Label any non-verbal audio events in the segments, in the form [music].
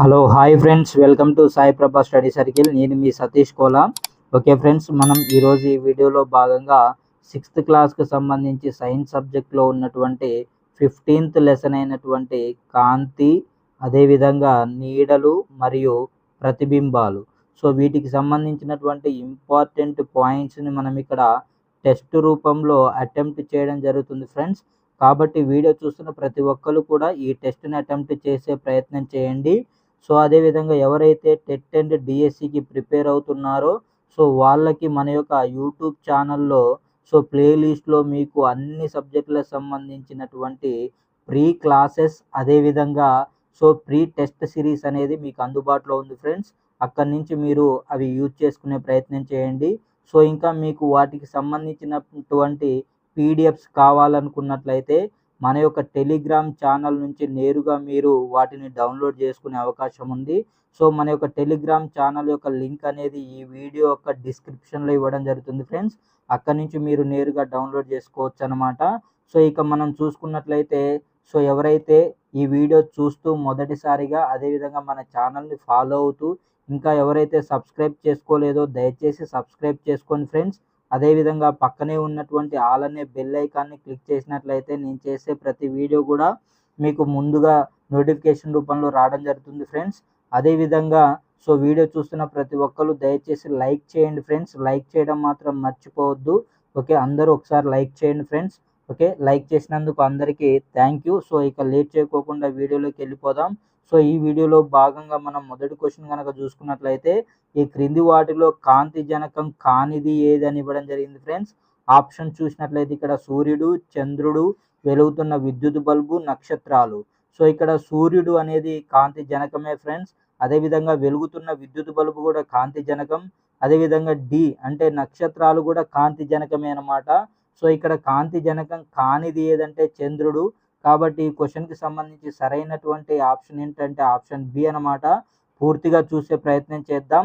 Hello hi friends. Welcome to Sai Prabha study circle. నేను మీ Satish Kola. Okay friends మనం ఈరోజు ఈ వీడియోలో భాగంగా సిక్స్త్ క్లాస్కి సంబంధించి సైన్స్ సబ్జెక్ట్లో ఉన్నటువంటి ఫిఫ్టీన్త్ లెసన్ అయినటువంటి కాంతి అదేవిధంగా నీడలు మరియు ప్రతిబింబాలు. సో వీటికి సంబంధించినటువంటి ఇంపార్టెంట్ పాయింట్స్ని మనం ఇక్కడ టెస్ట్ రూపంలో అటెంప్ట్ చేయడం జరుగుతుంది ఫ్రెండ్స్. కాబట్టి వీడియో చూస్తున్న ప్రతి ఒక్కరు కూడా ఈ టెస్ట్ని అటెంప్ట్ చేసే ప్రయత్నం చేయండి. సో అదేవిధంగా ఎవరైతే టెట్ అండ్ డిఎస్సికి ప్రిపేర్ అవుతున్నారో సో వాళ్ళకి మన యొక్క యూట్యూబ్ ఛానల్లో సో ప్లేలిస్ట్లో మీకు అన్ని సబ్జెక్టులకు సంబంధించినటువంటి ప్రీ క్లాసెస్ అదేవిధంగా సో ప్రీ టెస్ట్ సిరీస్ అనేది మీకు అందుబాటులో ఉంది ఫ్రెండ్స్. అక్కడి నుంచి మీరు అవి యూజ్ చేసుకునే ప్రయత్నం చేయండి. సో ఇంకా మీకు వాటికి సంబంధించినటువంటి పీడిఎఫ్స్ కావాలనుకున్నట్లయితే మన యొక్క టెలిగ్రామ్ ఛానల్ నుంచి నేరుగా మీరు వాటిని డౌన్లోడ్ చేసుకునే అవకాశం ఉంది. సో మన యొక్క టెలిగ్రామ్ ఛానల్ యొక్క లింక్ అనేది ఈ వీడియో యొక్క డిస్క్రిప్షన్లో ఇవ్వడం జరుగుతుంది ఫ్రెండ్స్ అక్కడి నుంచి మీరు నేరుగా డౌన్లోడ్ చేసుకోవచ్చు అనమాట సో ఇక మనం చూసుకున్నట్లయితే సో ఎవరైతే ఈ వీడియో చూస్తూ మొదటిసారిగా అదేవిధంగా మన ఛానల్ని ఫాలో అవుతూ ఇంకా ఎవరైతే సబ్స్క్రైబ్ చేసుకోలేదో దయచేసి సబ్స్క్రైబ్ చేసుకోండి ఫ్రెండ్స్ అదేవిధంగా పక్కనే ఉన్నటువంటి ఆల్ అనే బెల్ ఐకాన్ని క్లిక్ చేసినట్లయితే నేను చేసే ప్రతి వీడియో కూడా మీకు ముందుగా నోటిఫికేషన్ రూపంలో రావడం జరుగుతుంది ఫ్రెండ్స్ అదేవిధంగా సో వీడియో చూస్తున్న ప్రతి ఒక్కరు దయచేసి లైక్ చేయండి ఫ్రెండ్స్ లైక్ చేయడం మాత్రం మర్చిపోవద్దు. ఓకే అందరూ ఒకసారి లైక్ చేయండి ఫ్రెండ్స్ ఓకే లైక్ చేసినందుకు అందరికీ థ్యాంక్ యూ సో ఇక లేట్ చేయకోకుండా వీడియోలోకి వెళ్ళిపోదాం. సో ఈ వీడియోలో భాగంగా మనం మొదటి క్వశ్చన్ కనుక చూసుకున్నట్లయితే ఈ క్రింది వాటిలో కాంతి జనకం కానిది ఏదని ఇవ్వడం జరిగింది ఫ్రెండ్స్. ఆప్షన్ చూసినట్లయితే ఇక్కడ సూర్యుడు చంద్రుడు వెలుగుతున్న విద్యుత్ బల్బు నక్షత్రాలు. సో ఇక్కడ సూర్యుడు అనేది కాంతి జనకమే ఫ్రెండ్స్. అదేవిధంగా వెలుగుతున్న విద్యుత్ బల్బు కూడా కాంతి జనకం. అదేవిధంగా డి అంటే నక్షత్రాలు కూడా కాంతి జనకమే అనమాట సో ఇక్కడ కాంతి జనకం కానిది ఏదంటే చంద్రుడు కాబట్టి ఈ క్వశ్చన్కి సంబంధించి సరైనటువంటి ఆప్షన్ ఏంటంటే ఆప్షన్ బి అనమాట పూర్తిగా చూసే ప్రయత్నం చేద్దాం.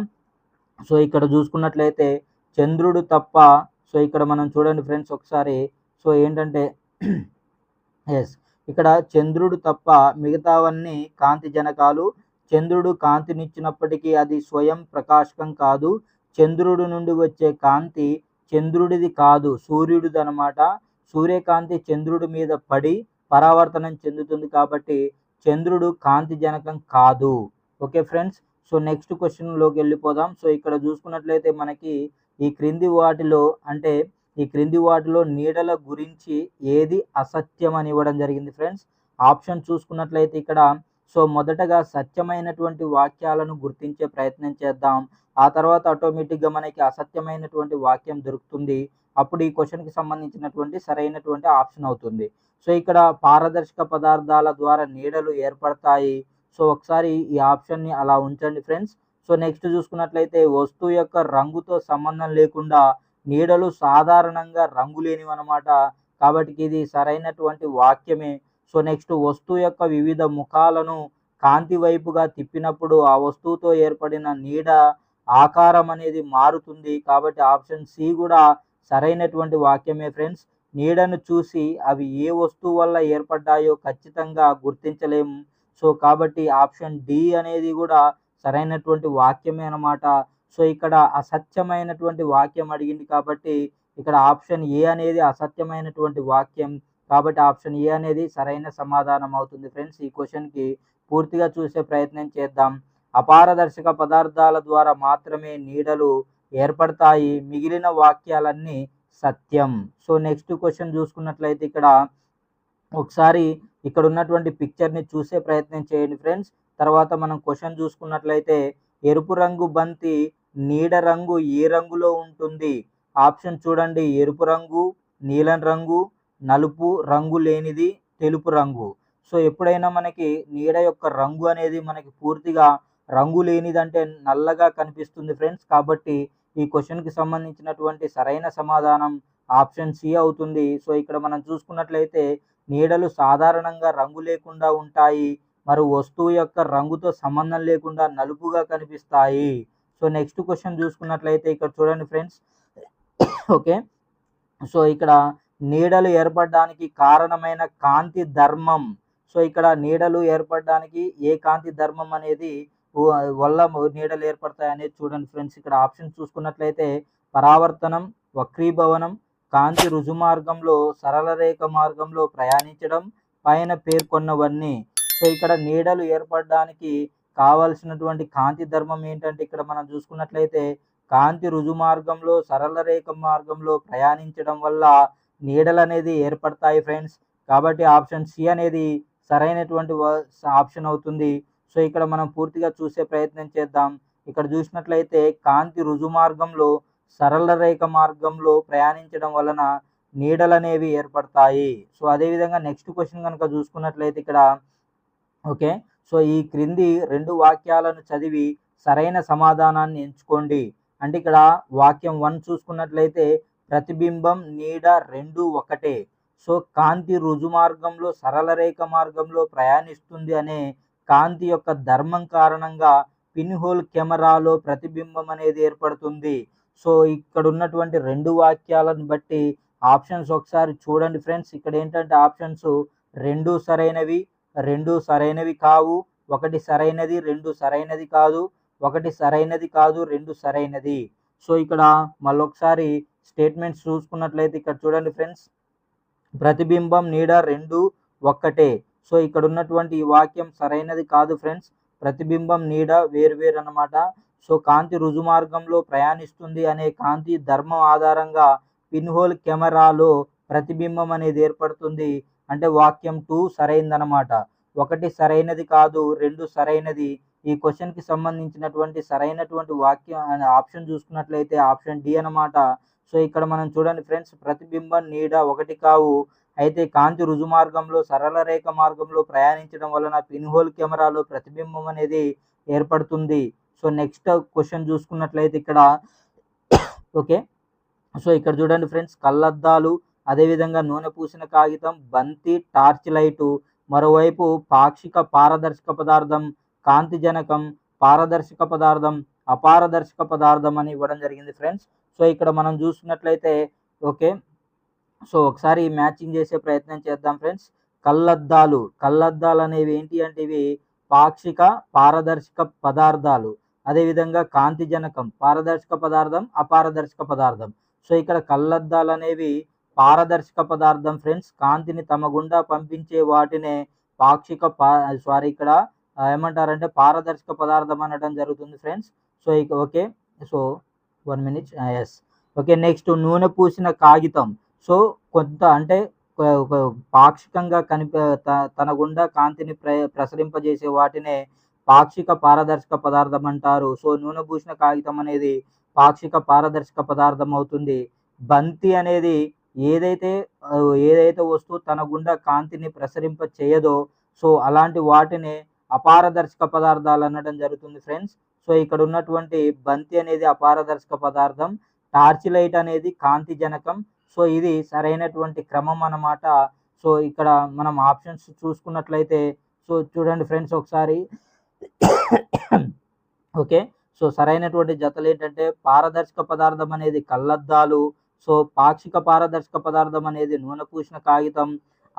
సో ఇక్కడ చూసుకున్నట్లయితే చంద్రుడు తప్ప సో ఇక్కడ మనం చూడండి ఫ్రెండ్స్ ఒకసారి. సో ఏంటంటే [clears throat] ఎస్ ఇక్కడ చంద్రుడు తప్ప మిగతావన్నీ కాంతి జనకాలు. చంద్రుడు కాంతినిచ్చినప్పటికీ అది స్వయం ప్రకాశకం కాదు. చంద్రుడు నుండి వచ్చే కాంతి చంద్రుడిది కాదు సూర్యుడిది అనమాట సూర్యకాంతి చంద్రుడి మీద పడి పరావర్తనం చెందుతుంది కాబట్టి చంద్రుడు కాంతి జనకం కాదు. Okay friends? సో నెక్స్ట్ క్వశ్చన్లోకి వెళ్ళిపోదాం. సో ఇక్కడ చూసుకున్నట్లయితే మనకి ఈ క్రింది వాటిలో అంటే ఈ క్రింది వాటిలో నీడల గురించి ఏది అసత్యం అని ఇవ్వడం జరిగింది ఫ్రెండ్స్? ఆప్షన్ చూసుకున్నట్లయితే ఇక్కడ సో మొదటగా సత్యమైనటువంటి వాక్యాలను గుర్తించే ప్రయత్నం చేద్దాం. ఆ తర్వాత ఆటోమేటిక్గా మనకి అసత్యమైనటువంటి వాక్యం దొరుకుతుంది. అప్పుడు ఈ క్వశ్చన్కి సంబంధించినటువంటి సరైనటువంటి ఆప్షన్ అవుతుంది. సో ఇక్కడ పారదర్శక పదార్థాల ద్వారా నీడలు ఏర్పడతాయి. సో ఒకసారి ఈ ఆప్షన్ని అలా ఉంచండి ఫ్రెండ్స్ సో నెక్స్ట్ చూసుకున్నట్లయితే వస్తువు యొక్క రంగుతో సంబంధం లేకుండా నీడలు సాధారణంగా రంగు లేనివి అనమాట కాబట్టి ఇది సరైనటువంటి వాక్యమే. సో నెక్స్ట్ వస్తువు యొక్క వివిధ ముఖాలను కాంతి వైపుగా తిప్పినప్పుడు ఆ వస్తువుతో ఏర్పడిన నీడ ఆకారం అనేది మారుతుంది కాబట్టి ఆప్షన్ సి కూడా సరైనటువంటి వాక్యమే ఫ్రెండ్స్. నీడను చూసి అవి ఏ వస్తువు వల్ల ఏర్పడ్డాయో ఖచ్చితంగా గుర్తించలేము సో కాబట్టి ఆప్షన్ డి అనేది కూడా సరైనటువంటి వాక్యమే అనమాట సో ఇక్కడ అసత్యమైనటువంటి వాక్యం అడిగింది కాబట్టి ఇక్కడ ఆప్షన్ ఏ అనేది అసత్యమైనటువంటి వాక్యం. కాబట్టి ఆప్షన్ ఏ అనేది సరైన సమాధానం అవుతుంది ఫ్రెండ్స్. ఈ క్వశ్చన్కి పూర్తిగా చూసే ప్రయత్నం చేద్దాం. అపారదర్శక పదార్థాల ద్వారా మాత్రమే నీడలు ఏర్పడతాయి. మిగిలిన వాక్యాలన్నీ సత్యం. సో నెక్స్ట్ క్వశ్చన్ చూసుకున్నట్లయితే ఇక్కడ ఒకసారి ఇక్కడ ఉన్నటువంటి పిక్చర్ని చూసే ప్రయత్నం చేయండి ఫ్రెండ్స్. తర్వాత మనం క్వశ్చన్ చూసుకున్నట్లయితే ఎరుపు రంగు బంతి నీడ రంగు ఏ రంగులో ఉంటుంది. ఆప్షన్ చూడండి. ఎరుపు రంగు నీలం రంగు నలుపు రంగు లేనిది తెలుపు రంగు. సో ఎప్పుడైనా మనకి నీడ యొక్క రంగు అనేది మనకి పూర్తిగా రంగు లేనిదంటే నల్లగా కనిపిస్తుంది ఫ్రెండ్స్. కాబట్టి ఈ క్వశ్చన్కి సంబంధించినటువంటి సరైన సమాధానం ఆప్షన్ సి అవుతుంది. సో ఇక్కడ మనం చూసుకున్నట్లయితే నీడలు సాధారణంగా రంగు లేకుండా ఉంటాయి. మరి వస్తువు యొక్క రంగుతో సంబంధం లేకుండా నలుపుగా కనిపిస్తాయి. సో నెక్స్ట్ క్వశ్చన్ చూసుకున్నట్లయితే ఇక్కడ చూడండి ఫ్రెండ్స్. ఓకే. సో ఇక్కడ నీడలు ఏర్పడడానికి కారణమైన కాంతి ధర్మం. సో ఇక్కడ నీడలు ఏర్పడడానికి ఏ కాంతి ధర్మం అనేది వల్ల నీడలు ఏర్పడతాయి అనేది చూడండి ఫ్రెండ్స్. ఇక్కడ ఆప్షన్ చూసుకున్నట్లయితే పరావర్తనం వక్రీభవనం కాంతి రుజు మార్గంలో సరళ రేఖ మార్గంలో ప్రయాణించడం పైన పేర్కొన్నవన్నీ. సో ఇక్కడ నీడలు ఏర్పడడానికి కావలసినటువంటి కాంతి ధర్మం ఏంటంటే ఇక్కడ మనం చూసుకున్నట్లయితే కాంతి రుజు మార్గంలో సరళ రేఖ మార్గంలో ప్రయాణించడం వల్ల నీడలు అనేది ఏర్పడతాయి ఫ్రెండ్స్. కాబట్టి ఆప్షన్ సి అనేది సరైనటువంటి ఆప్షన్ అవుతుంది. సో ఇక్కడ మనం పూర్తిగా చూసే ప్రయత్నం చేద్దాం. ఇక్కడ చూసినట్లయితే కాంతి రుజు మార్గంలో సరళ రేఖ మార్గంలో ప్రయాణించడం వలన నీడలు అనేవి ఏర్పడతాయి. సో అదేవిధంగా నెక్స్ట్ క్వశ్చన్ కనుక చూసుకున్నట్లయితే ఇక్కడ ఓకే సో ఈ క్రింది రెండు వాక్యాలను చదివి సరైన సమాధానాన్ని ఎంచుకోండి. అంటే ఇక్కడ వాక్యం వన్ చూసుకున్నట్లయితే ప్రతిబింబం నీడ రెండు ఒకటే. సో కాంతి రుజు మార్గంలో సరళ రేఖ మార్గంలో ప్రయాణిస్తుంది అనే కాంతి యొక్క ధర్మం కారణంగా పిన్ హోల్ కెమెరాలో ప్రతిబింబం అనేది ఏర్పడుతుంది. సో ఇక్కడ ఉన్నటువంటి రెండు వాక్యాలను బట్టి ఆప్షన్స్ ఒకసారి చూడండి ఫ్రెండ్స్. ఇక్కడ ఏంటంటే ఆప్షన్స్ రెండు సరైనవి రెండు సరైనవి కావు. ఒకటి సరైనది రెండు సరైనది కాదు. ఒకటి సరైనది కాదు రెండు సరైనది. సో ఇక్కడ మళ్ళొకసారి స్టేట్మెంట్స్ చూసుకున్నట్లయితే ఇక్కడ చూడండి ఫ్రెండ్స్. ప్రతిబింబం నీడ రెండు ఒక్కటే. సో ఇక్కడ ఉన్నటువంటి ఈ వాక్యం సరైనది కాదు ఫ్రెండ్స్. ప్రతిబింబం నీడ వేరువేరు అన్నమాట సో కాంతి రుజు మార్గంలో ప్రయాణిస్తుంది అనే కాంతి ధర్మం ఆధారంగా పిన్హోల్ కెమెరాలో ప్రతిబింబం అనేది ఏర్పడుతుంది. అంటే వాక్యం టూ సరైందనమాట ఒకటి సరైనది కాదు రెండు సరైనది. ఈ క్వశ్చన్కి సంబంధించినటువంటి సరైనటువంటి వాక్యం అనే ఆప్షన్ చూసుకున్నట్లయితే ఆప్షన్ డి అన్నమాట. సో ఇక్కడ మనం చూడండి ఫ్రెండ్స్ ప్రతిబింబం నీడ ఒకటి కావు అయితే కాంతి రుజు మార్గంలో సరళ రేఖ మార్గంలో ప్రయాణించడం వలన పిన్హోల్ కెమెరాలో ప్రతిబింబం అనేది ఏర్పడుతుంది. సో నెక్స్ట్ క్వశ్చన్ చూసుకున్నట్లయితే ఇక్కడ ఓకే. సో ఇక్కడ చూడండి ఫ్రెండ్స్ కళ్ళద్దాలు అదేవిధంగా నూనె పూసిన కాగితం బంతి టార్చ్ లైటు మరోవైపు పాక్షిక పారదర్శక పదార్థం కాంతిజనకం పారదర్శక పదార్థం అపారదర్శక పదార్థం అని ఇవ్వడం జరిగింది ఫ్రెండ్స్. సో ఇక్కడ మనం చూసుకున్నట్లయితే ఓకే సో ఒకసారి మ్యాచింగ్ చేసే ప్రయత్నం చేద్దాం ఫ్రెండ్స్. కళ్ళద్దాలు. కళ్ళద్దాలు అనేవి ఏంటి అంటే ఇవి పాక్షిక పారదర్శక పదార్థాలు. అదేవిధంగా కాంతిజనకం. పారదర్శక పదార్థం అపారదర్శక పదార్థం. సో ఇక్కడ కళ్ళద్దాలు అనేవి పారదర్శక పదార్థం ఫ్రెండ్స్. కాంతిని తమ గుండా పంపించే వాటినే పాక్షిక పా సారీ ఇక్కడ ఏమంటారంటే పారదర్శక పదార్థం అనడం జరుగుతుంది ఫ్రెండ్స్. సో ఇక okay. So one minute yes okay next నూనె పూసిన కాగితం. సో కొంత అంటే పాక్షికంగా కనిప తన గుండా కాంతిని ప్ర ప్రసరింపజేసే వాటినే పాక్షిక పారదర్శక పదార్థం అంటారు సో నూనె పూసిన కాగితం అనేది పాక్షిక పారదర్శక పదార్థం అవుతుంది బంతి అనేది ఏదైతే ఏదైతే వస్తువు తన గుండా కాంతిని ప్రసరింప చేయదో సో అలాంటి వాటిని అపారదర్శక పదార్థాలు అనడం జరుగుతుంది ఫ్రెండ్స్. సో ఇక్కడ ఉన్నటువంటి బంతి అనేది అపారదర్శక పదార్థం. టార్చ్ లైట్ అనేది కాంతి జనకం సో ఇది సరైనటువంటి క్రమం అన్నమాట. సో ఇక్కడ మనం ఆప్షన్స్ చూసుకున్నట్లయితే సో చూడండి ఫ్రెండ్స్ ఒకసారి. ఓకే. సో సరైనటువంటి జతలు ఏంటంటే పారదర్శక పదార్థం అనేది కళ్ళద్దాలు సో పాక్షిక పారదర్శక పదార్థం అనేది నూనె పూసిన కాగితం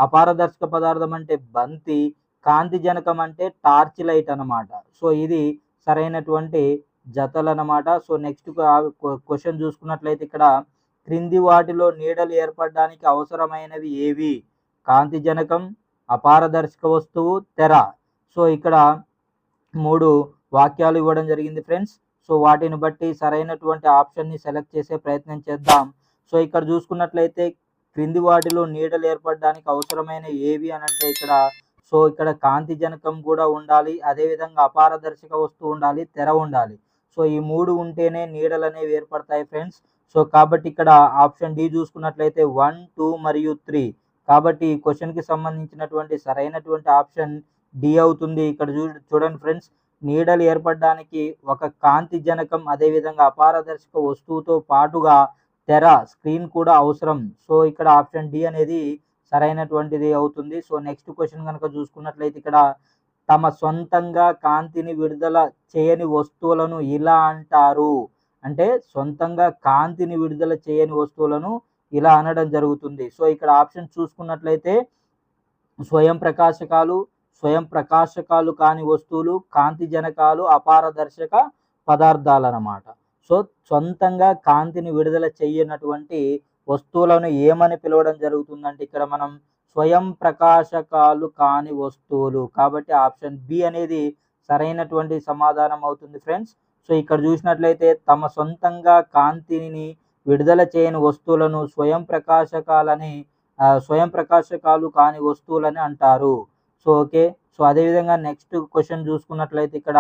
అపారదర్శక పదార్థం అంటే బంతి కాంతి జనకం అంటే టార్చ్ లైట్ అన్నమాట. సో ఇది సరైనటువంటి జతలు అన్నమాట. సో నెక్స్ట్ క్వశ్చన్ చూసుకున్నట్లయితే ఇక్కడ క్రింది వాటిలో నీడలు ఏర్పడడానికి అవసరమైనవి ఏవి? కాంతి జనకం అపారదర్శక వస్తువు తెర. సో ఇక్కడ మూడు వాక్యాలు ఇవ్వడం జరిగింది ఫ్రెండ్స్. సో వాటిని బట్టి సరైనటువంటి ఆప్షన్ని సెలెక్ట్ చేసే ప్రయత్నం చేద్దాం. సో ఇక్కడ చూసుకున్నట్లయితే క్రింది వాటిలో నీడలు ఏర్పడడానికి అవసరమైన ఏవి అని అంటే ఇక్కడ సో ఇక్కడ కాంతి జనకం కూడా ఉండాలి అదేవిధంగా అపారదర్శక వస్తువు ఉండాలి తెర ఉండాలి. సో ఈ మూడు ఉంటేనే నీడలు అనేవి ఏర్పడతాయి ఫ్రెండ్స్. సో కాబట్టి ఇక్కడ ఆప్షన్ డి చూసుకున్నట్లయితే వన్ టూ మరియు త్రీ. కాబట్టి క్వశ్చన్ క్వశ్చన్కి సంబంధించినటువంటి సరైనటువంటి ఆప్షన్ డి అవుతుంది. ఇక్కడ చూ చూడండి ఫ్రెండ్స్ నీడలు ఏర్పడడానికి ఒక కాంతి జనకం అదేవిధంగా అపారదర్శక వస్తువుతో పాటుగా తెర స్క్రీన్ కూడా అవసరం. సో ఇక్కడ ఆప్షన్ డి అనేది సరైనటువంటిది అవుతుంది. సో నెక్స్ట్ క్వశ్చన్ కనుక చూసుకున్నట్లయితే ఇక్కడ తమ సొంతంగా కాంతిని విడుదల చేయని వస్తువులను ఇలా అంటారు. అంటే సొంతంగా కాంతిని విడుదల చేయని వస్తువులను ఇలా అనడం జరుగుతుంది. సో ఇక్కడ ఆప్షన్ చూసుకున్నట్లయితే స్వయం ప్రకాశకాలు స్వయం ప్రకాశకాలు కాని వస్తువులు కాంతి జనకాలు అపారదర్శక పదార్థాలు అన్నమాట సో సొంతంగా కాంతిని విడుదల చేయనటువంటి వస్తువులను ఏమని పిలవడం జరుగుతుందంటే ఇక్కడ మనం స్వయం ప్రకాశకాలు కాని వస్తువులు. కాబట్టి ఆప్షన్ బి అనేది సరైనటువంటి సమాధానం అవుతుంది ఫ్రెండ్స్. సో ఇక్కడ చూసినట్లయితే తమ సొంతంగా కాంతిని విడుదల చేయని వస్తువులను స్వయం ప్రకాశకాలని స్వయం ప్రకాశకాలు కాని వస్తువులని అంటారు. So okay. సో అదేవిధంగా నెక్స్ట్ క్వశ్చన్ చూసుకున్నట్లయితే ఇక్కడ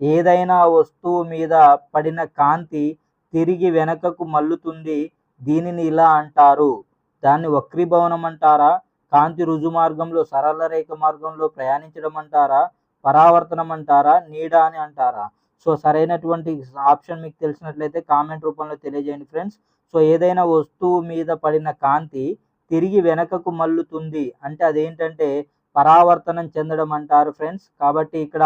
ఏదైనా వస్తువు మీద పడిన కాంతి తిరిగి వెనకకు మల్లుతుంది దీనిని ఇలా అంటారు. దాన్ని వక్రీభవనం అంటారా? కాంతి రుజు మార్గంలో సరళ రేఖ మార్గంలో ప్రయాణించడం అంటారా? పరావర్తనం అంటారా? నీడ అని అంటారా? సో సరైనటువంటి ఆప్షన్ మీకు తెలిసినట్లయితే కామెంట్ రూపంలో తెలియజేయండి ఫ్రెండ్స్. సో ఏదైనా వస్తువు మీద పడిన కాంతి తిరిగి వెనకకు మల్లుతుంది అంటే అదేంటంటే పరావర్తనం చెందడం అంటారు ఫ్రెండ్స్. కాబట్టి ఇక్కడ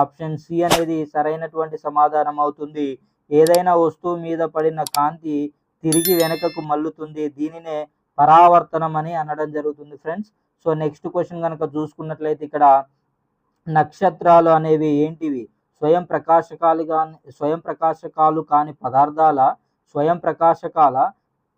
ఆప్షన్ సి అనేది సరైనటువంటి సమాధానం అవుతుంది. ఏదైనా వస్తువు మీద పడిన కాంతి తిరిగి వెనకకు మల్లుతుంది దీనినే పరావర్తనం అని అనడం జరుగుతుంది ఫ్రెండ్స్. సో నెక్స్ట్ క్వశ్చన్ కనుక చూసుకున్నట్లయితే ఇక్కడ నక్షత్రాలు అనేవి ఏంటివి? స్వయం ప్రకాశకాలు కాని స్వయం ప్రకాశకాలు కాని పదార్థాల స్వయం ప్రకాశకాల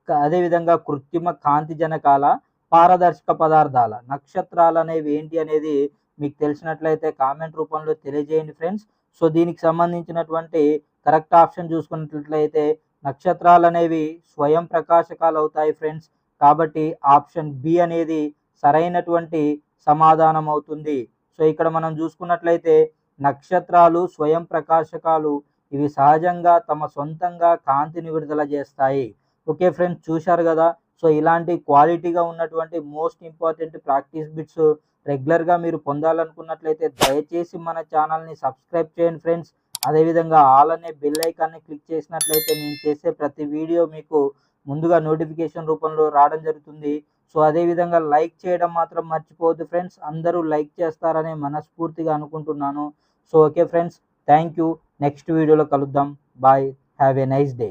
అదేవిధంగా కృత్రిమ కాంతి జనకాల పారదర్శక పదార్థాల. నక్షత్రాలు అనేవి ఏంటి అనేది మీకు తెలిసినట్లయితే కామెంట్ రూపంలో తెలియజేయండి ఫ్రెండ్స్. సో దీనికి సంబంధించినటువంటి కరెక్ట్ ఆప్షన్ చూసుకున్నట్లయితే నక్షత్రాలు అనేవి స్వయం ప్రకాశకాలు అవుతాయి ఫ్రెండ్స్. కాబట్టి ఆప్షన్ బి అనేది సరైనటువంటి సమాధానం అవుతుంది. సో ఇక్కడ మనం చూసుకున్నట్లయితే నక్షత్రాలు స్వయం ప్రకాశకాలు ఇవి సహజంగా తమ సొంతంగా కాంతిని విడుదల చేస్తాయి. ఓకే ఫ్రెండ్స్ చూశారు కదా? సో ఇలాంటి క్వాలిటీగా ఉన్నటువంటి మోస్ట్ ఇంపార్టెంట్ ప్రాక్టీస్ బిట్స్ రెగ్యులర్గా మీరు పొందాలనుకున్నట్లయితే దయచేసి మన ఛానల్ని సబ్స్క్రైబ్ చేయండి ఫ్రెండ్స్. అదేవిధంగా ఆల్ అనే బెల్ ఐకాన్ని క్లిక్ చేసినట్లయితే నేను చేసే ప్రతి వీడియో మీకు ముందుగా నోటిఫికేషన్ రూపంలో రావడం జరుగుతుంది. సో అదేవిధంగా లైక్ చేయడం మాత్రం మర్చిపోవద్దు ఫ్రెండ్స్. అందరూ లైక్ చేస్తారని మనస్ఫూర్తిగా అనుకుంటున్నాను. So okay friends thank you next వీడియోలో కలుద్దాం bye have a nice day